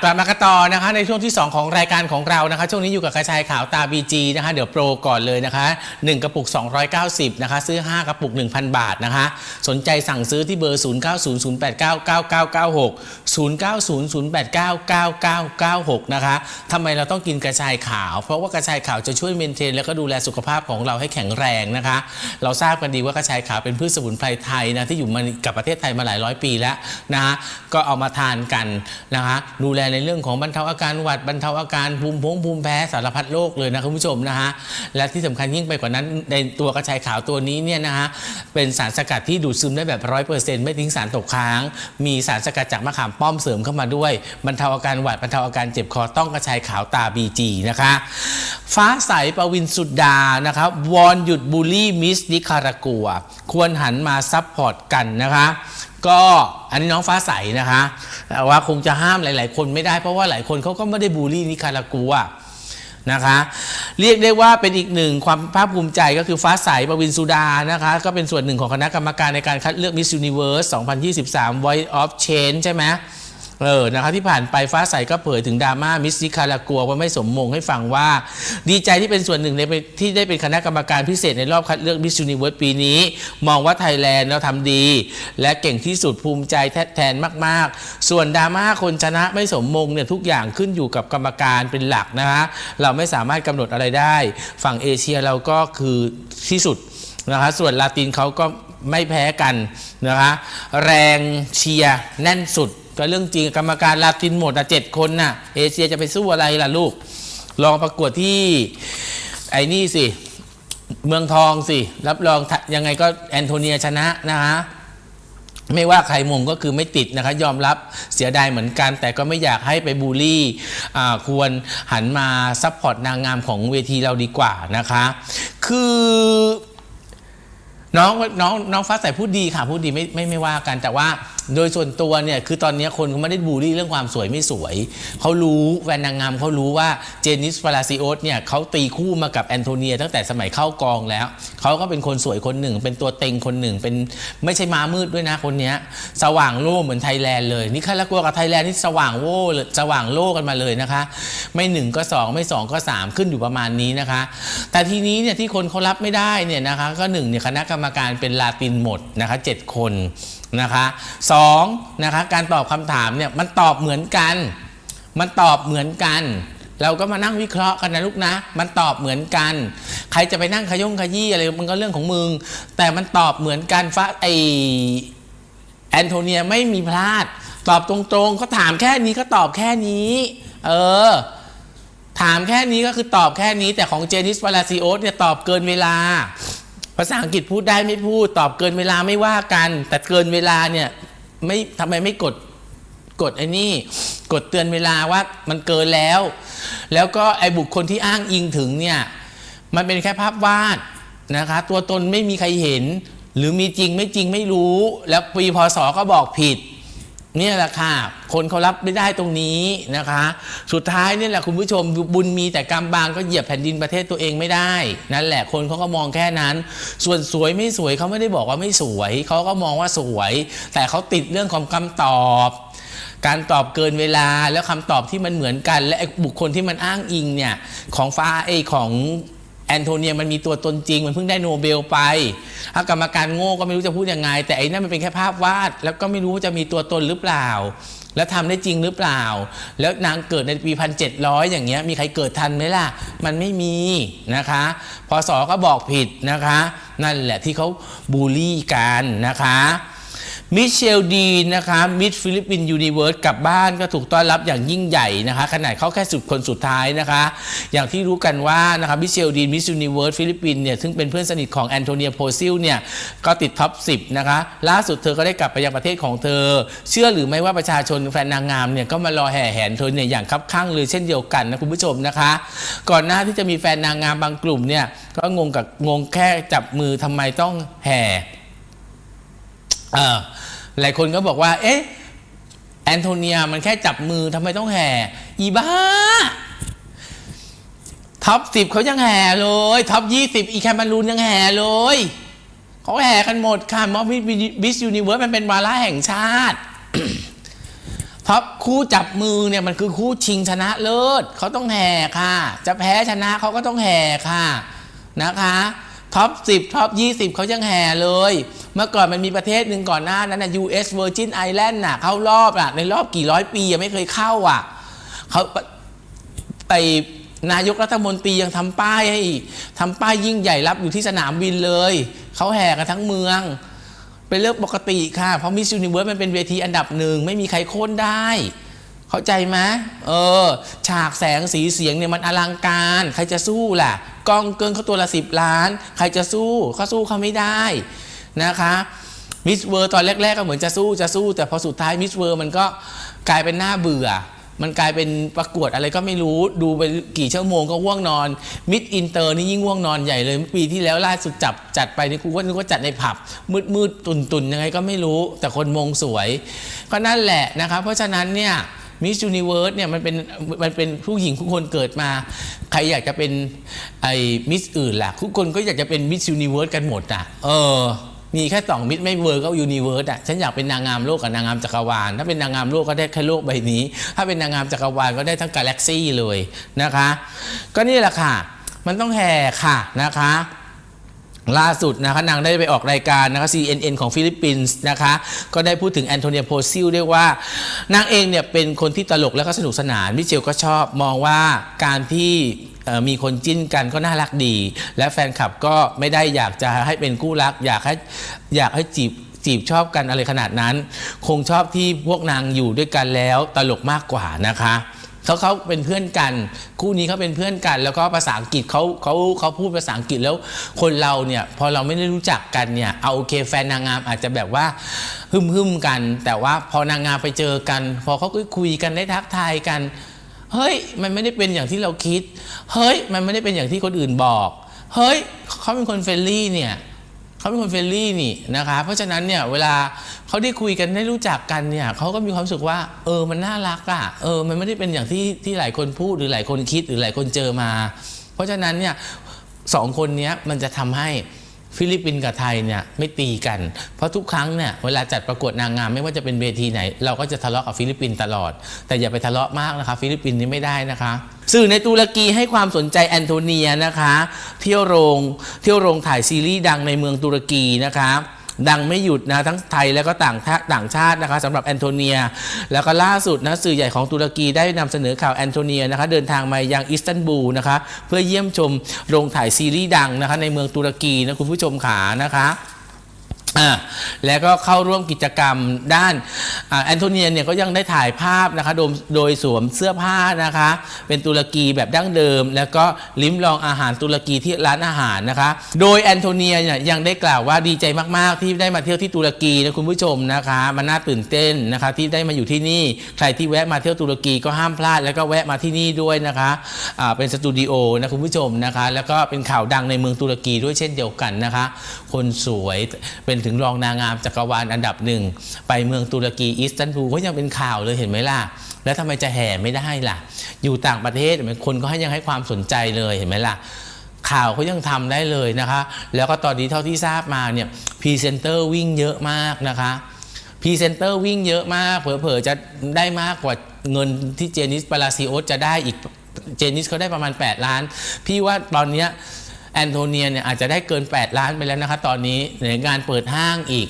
กลับมากันต่อนะคะในช่วงที่ 2 ของรายการของเรานะคะ ช่วงนี้อยู่กับกระชายขาวตา BG นะคะ เดี๋ยวโปรก่อนเลยนะคะ 1 กระปุก 290 นะคะ ซื้อ 5 กระปุก 1,000 บาทนะคะ สนใจสั่งซื้อที่เบอร์ 0900899996 0900899996 นะคะทำไมเราต้องกินกระชายขาว เพราะว่ากระชายขาวจะช่วยเมนเทน แล้วก็ดูแลสุขภาพของเราให้แข็งแรงนะคะ เราทราบกันดีว่ากระชายขาวเป็นพืชสมุนไพรไทยนะที่อยู่มากับประเทศไทยมาหลายร้อยปีแล้วนะคะก็เอามาทานกันนะคะดูแลในเรื่องของบรรเทาอาการหวัดบรรเทาอาการภูมิพงภูมิแพ้สารพัดโรคเลยนะคุณผู้ชมนะคะและที่สำคัญยิ่งไปกว่านั้นในตัวกระชายขาวตัวนี้เนี่ยนะคะเป็นสารสกัดที่ดูดซึมได้แบบร้อยเปอร์เซ็นต์ไม่ทิ้งสารตกค้าง มีสารสกัดจากมะขามป้อมเสริมเข้ามาด้วยบรรเทาอาการหวัดบรรเทาอาการเจ็บคอต้องกระชายขาวตาบีจีนะคะฟ้าใสประวินสุดานะครับวอนหยุดบูลลี่มิสนิคารากัว ควรหันมาซัพพอร์ตกันนะคะ ก็อันนี้น้องฟ้าใสนะคะแต่ว่าคงจะห้ามหลาย ๆ คนไม่ได้เพราะว่าหลายคนเขาก็ไม่ได้บูลลี่นิคารากัวนะคะเรียกได้ว่าเป็นอีกหนึ่งความภาคภูมิใจก็คือฟ้าใสประวินสุดานะคะก็เป็นส่วนหนึ่งของคณะกรรมการในการคัดเลือก Miss Universe 2023 Voice of Change ใช่ไหม เออนะคะที่ผ่านไปฟ้าใสก็เผยถึงดราม่ามิสซิคารากัวว่าไม่สมมงให้ฟังว่า ดีใจที่เป็นส่วนหนึ่งในที่ได้เป็นคณะกรรมการพิเศษในรอบคัดเลือกมิส s u นิเวิร์สปีนี้ มองว่าไทยแลนด์เราทำดี และเก่งที่สุดภูมิใจแทนมาก ๆ ส่วนดราม่าคนชนะไม่สมมงเนี่ยทุกอย่างขึ้นอยู่กับกรรมการเป็นหลักนะคะเราไม่สามารถกำหนดอะไรได้ ฝั่งเอเชียเราก็คือที่สุดนะคะส่วนลาตินเขาก็ไม่แพ้กันนะคะแรงเชียร์แน่นสุด ก็เรื่องจริงกรรมการลาตินหมดอะเจ็ดคนน่ะเอเชียจะไปสู้อะไรล่ะลูก ลองประกวดที่ไอ้นี่สิ เมืองทองสิ รับรองยังไงก็แอนโทเนียชนะนะคะไม่ว่าใครมงก็คือไม่ติดนะคะยอมรับเสียดายเหมือนกัน แต่ก็ไม่อยากให้ไปบูลลี่ควรหันมาซัพพอร์ตนางงามของเวทีเราดีกว่านะคะ คือน้องน้องน้องฟ้าใสพูดดีค่ะ พูดดีไม่ไม่ไม่ว่ากันแต่ว่าโดยส่วนตัวเนี่ยคือตอนนี้คนเขาไม่ได้บูลลี่เรื่องความสวยไม่สวย เขารู้แฟนนางงามเขารู้ว่าเจนิสฟาราซิโอสเนี่ยเขาตีคู่มากับแอนโทเนียตั้งแต่สมัยเข้ากองแล้ว เขาก็เป็นคนสวยคนหนึ่ง เป็นตัวเต็งคนหนึ่ง เป็นไม่ใช่ม้ามืดด้วยนะคนนี้สว่างโล่เหมือนไทยแลนด์เลย นี่คารากัวกับไทยแลนด์นี่สว่างโว่สว่างโล่กันมาเลยนะคะ ไม่หนึ่งก็สองไม่สองก็สามขึ้นอยู่ประมาณนี้นะคะ แต่ทีนี้เนี่ยที่คนเขารับไม่ได้เนี่ยนะคะก็หนึ่งเนี่ยคณะกรรมการเป็นลาตินหมดนะคะเจ็ดคน นะคะสองนะคะการตอบคำถามเนี่ยมันตอบเหมือนกัน มันตอบเหมือนกัน เราก็มานั่งวิเคราะห์กันนะลูกนะ มันตอบเหมือนกัน ใครจะไปนั่งขย่งขยี้อะไรมันก็เรื่องของมึง แต่มันตอบเหมือนกันฟ้าไอแอนโทเนียไม่มีพลาด ตอบตรงๆเขาถามแค่นี้ก็ตอบแค่นี้ เออ ถามแค่นี้ก็คือตอบแค่นี้ แต่ของเจนิสวาลาซิโอสเนี่ยตอบเกินเวลา ภาษาอังกฤษพูดได้ไม่พูด ตอบเกินเวลาไม่ว่ากัน แต่เกินเวลาเนี่ยไม่ทำไมไม่กดกดไอ้นี่กดเตือนเวลาว่ามันเกินแล้ว แล้วก็ไอ้บุคคลที่อ้างอิงถึงเนี่ยมันเป็นแค่ภาพวาดนะคะ ตัวตนไม่มีใครเห็น หรือมีจริงไม่จริงไม่รู้ แล้วปีพศก็บอกผิด เนี่ยแหละค่ะ คนเขารับไม่ได้ตรงนี้นะคะ สุดท้ายเนี่ยแหละคุณผู้ชมบุญมีแต่กรรมบางก็เหยียบแผ่นดินประเทศตัวเองไม่ได้ นั่นแหละคนเขาก็มองแค่นั้น ส่วนสวยไม่สวยเขาไม่ได้บอกว่าไม่สวย เขาก็มองว่าสวย แต่เขาติดเรื่องของคำตอบการตอบเกินเวลาแล้วคำตอบที่มันเหมือนกัน และบุคคลที่มันอ้างอิงเนี่ยของฟ้าเอของ แอนโทเนียมันมีตัวตนจริง มันเพิ่งได้โนเบลไปถ้ากรรมการโง่ก็ไม่รู้จะพูดยังไง แต่ไอ้นั่นมันเป็นแค่ภาพวาด แล้วก็ไม่รู้ว่าจะมีตัวตนหรือเปล่า แล้วทำได้จริงหรือเปล่า แล้วนางเกิดในปีพันเจ็ดร้อยอย่างเงี้ยมีใครเกิดทันไหมล่ะ มันไม่มีนะคะพศก็บอกผิดนะคะ นั่นแหละที่เขาบูลลี่กันนะคะ มิเชลดีนะคะมิสฟิลิปปินยูนิเวิร์สกลับบ้านก็ถูกต้อนรับอย่างยิ่งใหญ่นะคะขนาดเขาแค่สุดคนสุดท้ายนะคะ อย่างที่รู้กันว่านะคะมิเชลดีนมิสยูนิเวิร์สฟิลิปปินส์เนี่ยซึ่งเป็นเพื่อนสนิทของแอนโทเนียโพซิลเนี่ยก็ติดท็อป 10 นะคะ ล่าสุดเธอก็ได้กลับไปยังประเทศของเธอ เชื่อหรือไม่ว่าประชาชนแฟนนางงามเนี่ยก็มารอแห่แหนเธอเนี่ยอย่างคับข้างเลยเช่นเดียวกันนะคุณผู้ชมนะคะ ก่อนหน้าที่จะมีแฟนนางงามบางกลุ่มเนี่ยก็งงกับงงแค่จับมือทำไมต้องแห่ เออหลายคนก็บอกว่า เอ๊ะ แอนโทเนียมันแค่จับมือทำไมต้องแห่ อีบ้า ท็อปสิบเขายังแห่เลย ท็อปยี่สิบอีแคมารูนยังแห่เลย เขาแห่กันหมดค่ะมอบิสยูนิเวิร์สมันเป็นวาระแห่งชาติ ท็อปคู่จับมือเนี่ยมันคือคู่ชิงชนะเลิศเขาต้องแห่ค่ะ จะแพ้ชนะเขาก็ต้องแห่ค่ะนะคะ ท็อป10ท็อป20 เขายังแห่เลย เมื่อก่อนมันมีประเทศหนึ่งก่อนหน้านั้นนะ US Virgin Island น่ะเข้ารอบอะในรอบกี่ร้อยปียังไม่เคยเข้าอะเขาไปนายกรัฐมนตรียังทำป้ายให้ทำป้ายยิ่งใหญ่รับอยู่ที่สนามบินเลย เขาแห่กันทั้งเมือง เป็นเรื่องปกติค่ะ เพราะมิส s u นิเวิร์สมันเป็นเวทีอันดับหนึ่งไม่มีใครโค่นได้ เข้าใจไหมเออ ฉากแสงสีเสียงเนี่ยมันอลังการ ใครจะสู้ล่ะ กองเกินเขาตัวละสิบล้าน ใครจะสู้เขาสู้เขาไม่ได้นะคะมิสเวอร์ตอนแรก ๆ ก็เหมือนจะสู้จะสู้ แต่พอสุดท้ายมิสเวอร์มันก็กลายเป็นหน้าเบื่อ มันกลายเป็นประกวดอะไรก็ไม่รู้ดูไปกี่ชั่วโมงก็ง่วงนอน มิดอินเตอร์นี่ยิ่งง่วงนอนใหญ่เลย ปีที่แล้วล่าสุดจับจัดไปนี่กูก็นึกว่าจัดในผับ มืดมืดตุนตุนยังไงก็ไม่รู้ แต่คนมงสวย ก็นั่นแหละนะครับเพราะฉะนั้นเนี่ย มิส s u นิเวิร์สเนี่ยมันเป็นมันเป็นผู้หญิงทุกคนเกิดมา ใครอยากจะเป็นไอ้มิสอื่นล่ะ ทุกคนก็อยากจะเป็นมิส s u นิเวิร์สกันหมดอะ เออมีแค่สองมิตรไม่เวิร์กก็ยูนิเวิร์สอะฉันอยากเป็นนางงามโลกกับนางงามจักรวาล ถ้าเป็นนางงามโลกก็ได้แค่โลกใบนี้ ถ้าเป็นนางงามจักรวาลก็ได้ทั้งกาแล็กซี่เลยนะคะ ก็นี่แหละค่ะ มันต้องแห่ค่ะนะคะ ล่าสุดนะคะนางได้ไปออกรายการนะคะ CNN ของฟิลิปปินส์นะคะ ก็ได้พูดถึงแอนโทเนียโพซิลด้วยว่านางเองเนี่ยเป็นคนที่ตลกและก็สนุกสนานมิเชลก็ชอบมองว่าการที่มีคนจิ้นกันก็น่ารักดี และแฟนคลับก็ไม่ได้อยากจะให้เป็นคู่รัก อยากให้อยากให้จีบจีบชอบกันอะไรขนาดนั้น คงชอบที่พวกนางอยู่ด้วยกันแล้วตลกมากกว่านะคะ เขาเขาเป็นเพื่อนกัน คู่นี้เขาเป็นเพื่อนกัน แล้วก็ภาษาอังกฤษเขาเขาเขาพูดภาษาอังกฤษแล้วคนเราเนี่ยพอเราไม่ได้รู้จักกันเนี่ยเอาโอเคแฟนนางงามอาจจะแบบว่าหึมหึมกัน แต่ว่าพอนางงามไปเจอกัน พอเขาคุยกันได้ทักทายกัน เฮ้ยมันไม่ได้เป็นอย่างที่เราคิด เฮ้ยมันไม่ได้เป็นอย่างที่คนอื่นบอก เฮ้ยเขาเป็นคนเฟรนลี่เนี่ยเขาเป็นคนเฟรนลี่นี่นะคะเพราะฉะนั้นเนี่ยเวลา เขาได้คุยกันได้รู้จักกันเนี่ยเขาก็มีความรู้สึกว่า เออมันน่ารักอะ่ะเออมันไม่ได้เป็นอย่างที่ที่หลายคนพูดหรือหลายคนคิดหรือหลายคนเจอมา เพราะฉะนั้นเนี่ยสองคนนี้มันจะทำให้ฟิลิปปินส์กับไทยเนี่ยไม่ตีกัน เพราะทุกครั้งเนี่ยเวลาจัดประกวดนางงามไม่ว่าจะเป็นเวทีไหน เราก็จะทะเลาะกับฟิลิปปินส์ตลอด แต่อย่าไปทะเลาะมากนะคะ ฟิลิปปินส์นี่ไม่ได้นะคะ สื่อในตุรกีให้ความสนใจแอนโทเนียนะคะ เที่ยวโรงเที่ยวโรงถ่ายซีรีส์ดังในเมืองตุรกีนะคะ ดังไม่หยุดนะทั้งไทยแล้วก็ต่างต่างชาตินะคะสำหรับแอนโทเนีย แล้วก็ล่าสุดนะสื่อใหญ่ของตุรกีได้นำเสนอข่าวแอนโทเนียนะคะเดินทางมายังอิสตันบูลนะคะเพื่อเยี่ยมชมโรงถ่ายซีรีส์ดังนะคะในเมืองตุรกีนะคุณผู้ชมขานะคะ แล้วก็เข้าร่วมกิจกรรมด้านอแอนโทเนียเนี่ยก็ยังได้ถ่ายภาพนะคะโดยโดยสวมเสื้อผ้านะคะ เป็นตุรกีแบบดั้งเดิม แล้วก็ลิ้มลองอาหารตุรกีที่ร้านอาหารนะคะ โดยแอนโทเนียเนี่ยยังได้กล่าวว่าดีใจมากๆ ที่ได้มาเที่ยวที่ตุรกีนะคุณผู้ชมนะคะมันน่าตื่นเต้นนะคะที่ได้มาอยู่ที่นี่ ใครที่แวะมาเที่ยวตุรกีก็ห้ามพลาด แล้วก็แวะมาที่นี่ด้วยนะคะอ่าเป็นสตูดิโอนะคุณผู้ชมนะคะ แล้วก็เป็นข่าวดังในเมืองตุรกีด้วยเช่นเดียวกันนะคะ คนสวยเป็นถึงรองนางงามจักรวาลอันดับหนึ่ง ไปเมืองตุรกีอิสตันบูลก็ยังเป็นข่าวเลยเห็นไหมล่ะ แล้วทำไมจะแห่ไม่ได้ล่ะ อยู่ต่างประเทศเหมือนคนก็ให้ยังให้ความสนใจเลยเห็นไหมล่ะข่าวเขายังทำได้เลยนะคะ แล้วก็ตอนนี้เท่าที่ทราบมาเนี่ยพรีเซนเตอร์วิ่งเยอะมากนะคะพรีเซนเตอร์วิ่งเยอะมากเผลอๆจะได้มากกว่าเงินที่เจนิสปาราซิโอสจะได้อีกเจนิสเขาได้ประมาณ 8 ล้าน พี่ว่าตอนเนี้ย แอนโทเนียเนี่ยอาจจะได้เกิน 8 ล้านไปแล้วนะคะตอนนี้ในงานเปิดห้างอีก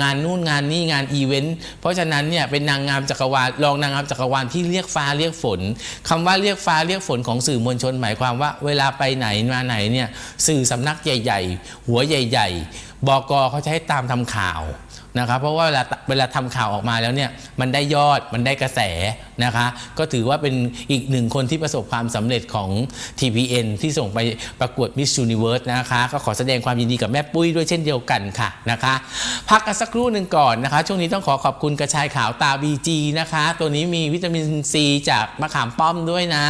งานนู่นงานนี่งานอีเวนต์เพราะฉะนั้นเนี่ยเป็นนางงามจักรวาลรองนางงามจักรวาลที่เรียกฟ้าเรียกฝนคำว่าเรียกฟ้าเรียกฝนของสื่อมวลชน หมายความว่า เวลาไปไหนมาไหนเนี่ยสื่อสำนักใหญ่ ๆ หัวใหญ่ ๆ บกเขาจะให้ตามทำข่าว นะครับเพราะว่าเวลาเวลาทำข่าวออกมาแล้วเนี่ยมันได้ยอดมันได้กระแสนะคะ ก็ถือว่าเป็นอีกหนึ่งคนที่ประสบความสำเร็จของ TPN ที่ส่งไปประกวด Miss Universe นะคะ ก็ขอแสดงความยินดีกับแม่ปุ้ยด้วยเช่นเดียวกันค่ะนะคะ พักกันสักครู่หนึ่งก่อนนะคะ ช่วงนี้ต้องขอขอบคุณกระชายขาวตา BG นะคะ ตัวนี้มีวิตามินซีจากมะขามป้อมด้วยนะ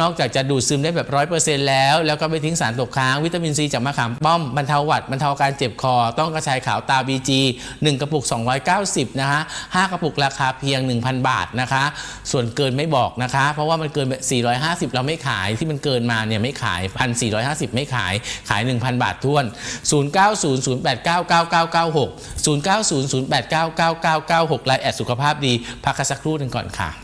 นอกจากจะดูดซึมได้แบบร้อยเปอร์เซ็นต์แล้ว แล้วก็ไม่ทิ้งสารตกค้างวิตามินซีจากมะขามป้อมบรรเทาหวัดบรรเทาการเจ็บคอ ต้องกระชายขาวตา BG 1กระปุก 290 นะคะ5กระปุกราคาเพียง 1,000 บาทนะคะ ส่วนเกินไม่บอกนะคะ เพราะว่ามันเกิน 450 เราไม่ขายที่มันเกินมาเนี่ยไม่ขาย 1,450 ไม่ขายขาย 1,000 บาทท้วน 0900899996 0900899996ไลน์แอดสุขภาพดีพักกันสักครู่หนึ่งก่อนค่ะ